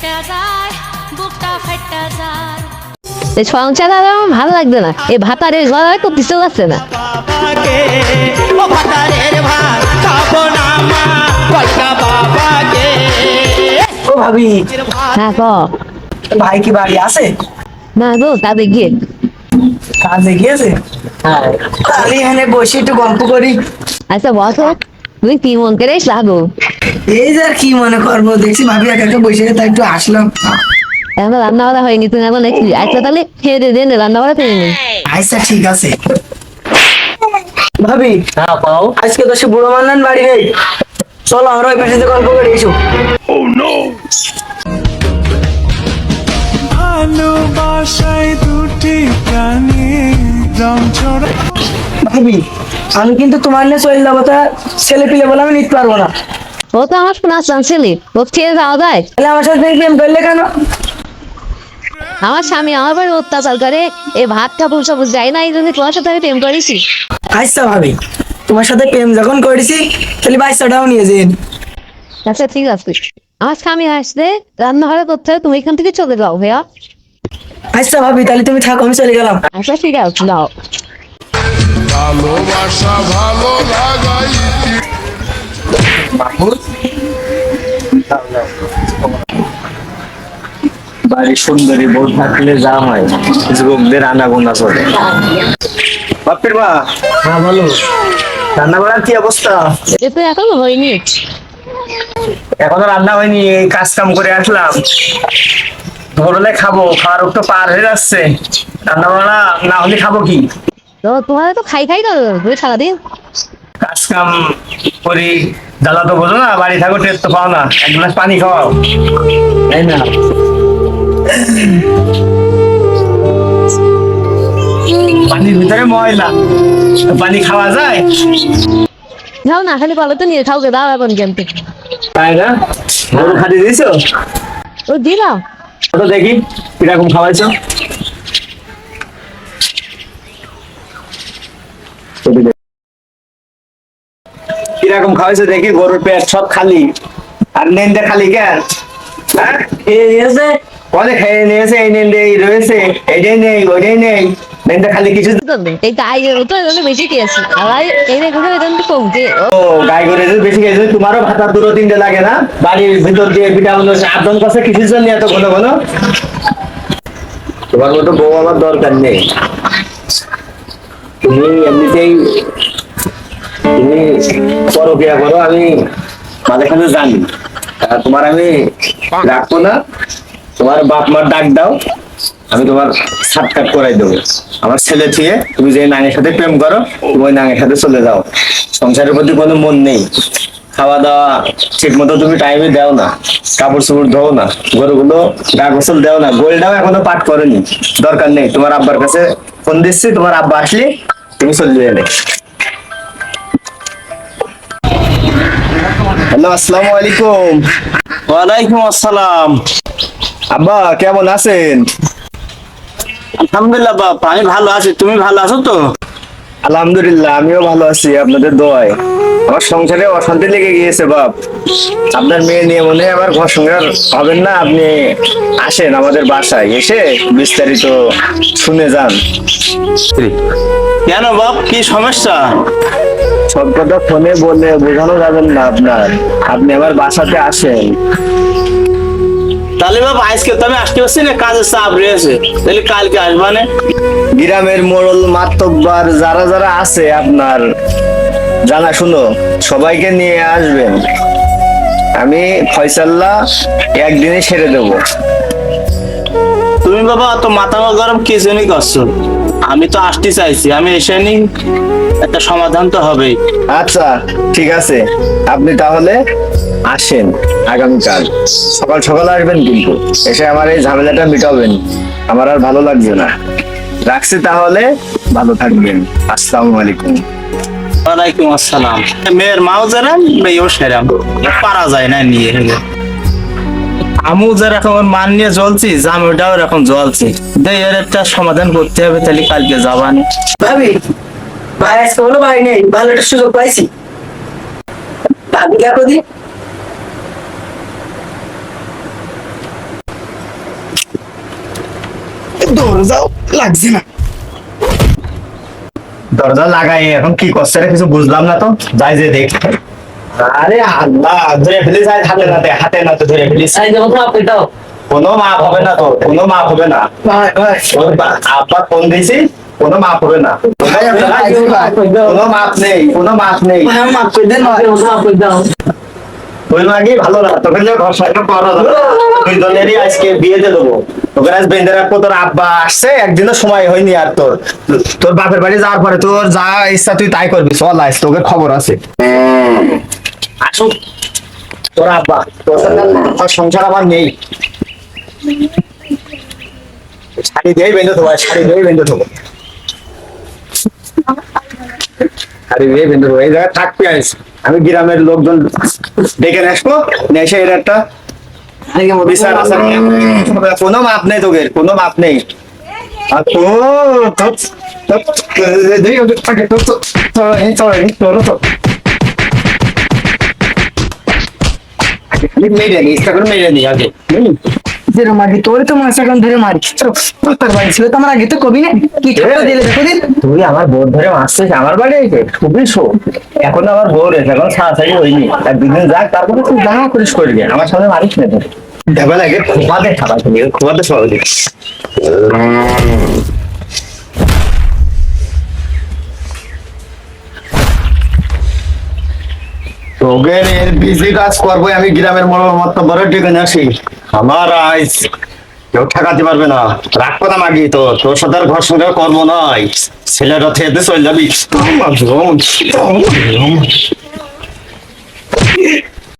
ফেটে যায় বুকটা ফেটে যায় এই সংসার আর আমার ভালো লাগছে না। এই ভাতারে গলায় তো পিছু যাচ্ছে না। ও ভাতারের ভাত খাব না মা কলকা বাবাকে। ও ভাবি হ্যাঁ ক? ভাই কি বাড়ি আছে? না গো তাদের গিয়ে। কাজে গিয়েছে? তাহলে এখানে বসে একটু গল্প করি। আচ্ছা বসো। তুমি কি মন করে লাগো এই যে আর কি মনে করব? দেখছি ভাবি একা একা বসে তাই একটু আসলাম। এখন রান্না বাড়া হয়নি তুমি এখন দেখছি আচ্ছা তাহলে খেয়ে দিয়ে দেন রান্না নিন আচ্ছা ঠিক আছে। ভাবি হ্যাঁ পাও। আজকে তো সে বুড়ো মান্নান বাড়ি নেই। চলো আমরা ওই পাশে গল্প করে এসো। ভালোবাসায় দুটি প্রাণী ছড়া ভাবি আমি কিন্তু তোমার নিয়ে চলে যাব তা ছেলে পিলে বলে আমি নিতে পারব না। ও তো আমার শোনা চান্সেলি ও খেয়ে যাওয়া যায়। তাহলে আমার সাথে প্রেম করলে কেন? আমার স্বামী আমার বাড়ি অত্যাচার করে এই ভাত কাপড় সবুজ যায় না এই জন্য তোমার সাথে আমি প্রেম করেছি। আচ্ছা ভাবি তোমার সাথে প্রেম যখন করেছি তাহলে বাইশটাও নিয়ে যেন আচ্ছা ঠিক আছে। আমার স্বামী আসলে রান্নাঘরে করতে হবে তুমি এখান থেকে চলে যাও ভাইয়া। আচ্ছা ভাবি তাহলে তুমি থাকো আমি চলে গেলাম। আচ্ছা ঠিক আছে যাও। ভালোবাসা ভালো লাগাই বাড়ি সুন্দরী বউ থাকলে যা হয় যুবকদের আনাগোনা চলে। বাপের মা। হ্যাঁ বলো। রান্না করার কি অবস্থা? এ তো এখনও হয়নি। এখনও রান্না হয়নি এই কাজ কাম করে আসলাম। ধরলে খাব খাওয়ার একটু পার হয়ে যাচ্ছে। রান্না বান্না না হলে খাব কি? তো তোমার তো খাই খাই করো তুমি সারাদিন। কাজ কাম করি জ্বালা তো বোঝো না বাড়ি থাকো টেস্ট তো পাও না। এক গ্লাস পানি খাওয়াও। তাই না? পানির ভিতরে ময়লা। পানি খাওয়া যায়? যাও না খালি পালো তো নিয়ে খাও গে দাও এখন তাই না? গরু খাদি দিয়েছ? ও দিলাম। ওটা দেখি কীরকম খাওয়াইছো। কীরকম খাওয়াইছো দেখি গরুর পেট সব খালি। আর নেন্দে খালি কেন হ্যাঁ? অনেক খেয়ে নিয়েছে এই নেন্দে রয়েছে এইটাই নেই ওইটাই নেই। নেন্দে খালি কিছু এই গাই ও তো এজন্য বেশি খেয়েছি। আর এই রেখে এজন্য কমছে ও। গাই করে যে বেশি খেয়েছে। তোমারও ভাতা দুটো তিনটে লাগে না? বাড়ির ভিতর দিয়ে ভিটামিন কাছে কিছুর জন্য এত ঘন ঘন তোমার মতো বউ আমার দরকার নেই। তুমি এমনিতেই তুমি পরকিয়া করো, আমি জানি। তোমার আমি রাখব না, তোমার বাপ মার ডাক দাও, আমি তোমার করাই দেবো। আমার ছেলে তুমি যে নাঙের সাথে প্রেম করো, তুমি নাঙের সাথে চলে যাও। সংসারের প্রতি কোনো মন নেই। খাওয়া দাওয়া ঠিক মতো তুমি টাইমে দাও না কাপড় চোপড় ধোও না, গরুগুলো গা গোসল দেও না, গোলটাও এখনও পাঠ করেনি, দরকার নেই। তোমার আব্বার কাছে ফোন দিচ্ছি, তোমার আব্বা আসলে তুমি চলে যাবে। হ্যালো আসসালামু আলাইকুম। ওয়ালাইকুম আসসালাম। আব্বা কেমন আছেন? আলহামদুলিল্লাহ বাপ আমি ভালো আছি। তুমি ভালো আছো তো? আলহামদুলিল্লাহ আমিও ভালো আছি আপনাদের দোয়ায়। আমার সংসারে অশান্তি লেগে গিয়েছে বাপ। আপনার মেয়ে নিয়ে মনে হয় আবার ঘর সংসার হবেন না আপনি আসেন আমাদের বাসায় এসে বিস্তারিত শুনে যান। কেন বাপ কি সমস্যা? সব কথা ফোনে বলে বোঝানো যাবেন না আপনার। আপনি আমার বাসাতে আসেন। তাহলে বাপ আজকে তো আমি আসতে পারছি না কাজের চাপ রয়েছে। তাহলে কালকে আসবানে গ্রামের মোড়ল মাতব্বার যারা যারা আছে আপনার জানা শুনো সবাইকে নিয়ে আসবেন। আমি ফয়সাল্লা একদিনে সেরে দেবো। তুমি বাবা তো মাথা গরম কি জন্য করছ। আমি তো আসতে চাইছি আমি এসে নি একটা সমাধান তো হবেই। আচ্ছা ঠিক আছে। আপনি তাহলে আসেন আগামীকাল। সকাল সকাল আসবেন কিন্তু এসে আমার এই ঝামেলাটা মিটাবেন। আমার আর ভালো লাগছে না। রাখছি তাহলে ভালো থাকবেন। আসসালামু আলাইকুম। ওয়ালাইকুম আসসালাম। মেয়ের মাও যেরাম মেয়েও সেরাম পারা যায় না নিয়ে আমু যেরকম মান নিয়ে জ্বলছি জামিটাও এরকম জ্বলছি। দেই এর একটা সমাধান করতে হবে তাহলে কালকে যাবানি ভাবি ভাই আজকে হলো ভাই নেই ভালো একটা সুযোগ পাইছি। ভাবি দেখো দরজাও লাগছে না। দরজা লাগাই এখন কি করছে কিছু বুঝলাম না তো। যাই যে দেখ। আরে আল্লাহ ধরে ফেলিস আজ হাতে নাতে হাতে নাতে ধরে ফেলিস কোনো মাপ হবে না তো কোনো মাপ হবে না। আব্বা ফোন দিয়েছি কোনো মাপ হবে না। কোনো মাপ নেই কোনো মাপ নেই। মাফ করে দেন মাফ করে দাও। ওই মাগি ভালো না, তোকে যে আজকে বিয়ে দেবো। তোকে আজ বেঁধে তোর আব্বা আসছে, একদিনও সময় হয়নি আর তোর। তোর বাপের বাড়ি যাওয়ার পরে তোর যা ইচ্ছা তুই তাই করবি, চল আইস তোকে খবর আছে। আসুক, তোর আব্বা সংসার আমার নেই। শাড়ি দিয়েই বেঁধে দেবো, শাড়ি দিয়েই বেঁধে দেবো। শাড়ি দিয়ে বেঁধে দেবো এই জায়গায় থাকবি আইস আমি গ্রামের লোকজন ডেকে নিয়ে আসব নিয়ে এসে এর একটা বিচার আচার নিয়ে আসব। কোনো মাপ নেই তোদের কোনো মাপ নেই আর তো তো- তো- তো- এই- তো- তো- তো- তো- এই তো- এই তো- তো- আগে খালি মেরে নি ইচ্ছা করে মেরে নি আগে হুম। যেরকম মারি তোর তো মাছ এখন ধরে মারি। তোর বাড়ি ছিল তো আমার আগে তো কবি না? কি ঠান্ডা দিলে দেখো দিন। তুই আমার বোর ধরে মারছিস আমার বাড়ি এসে খুবই শো। এখন আমার বোর এসে এখন সাড়াসাড়ি হয়নি। আর দুদিন যাক তারপরে তুই যা করিস করবি আমার সামনে মারিস না তোর দেবে লাগে খোয়াতে খাবার খোপাতে সবাই তোদের এর বিজি কাজ করব আমি গ্রামের বড় ডেকে নিয়ে আসি আমার আইস কেউ ঠেকাতে পারবে না। রাগ কথা মাগি তো, তোর সাথে আর ঘর সঙ্গে করব নাই ছেলেরা থেতে চলে যাবি।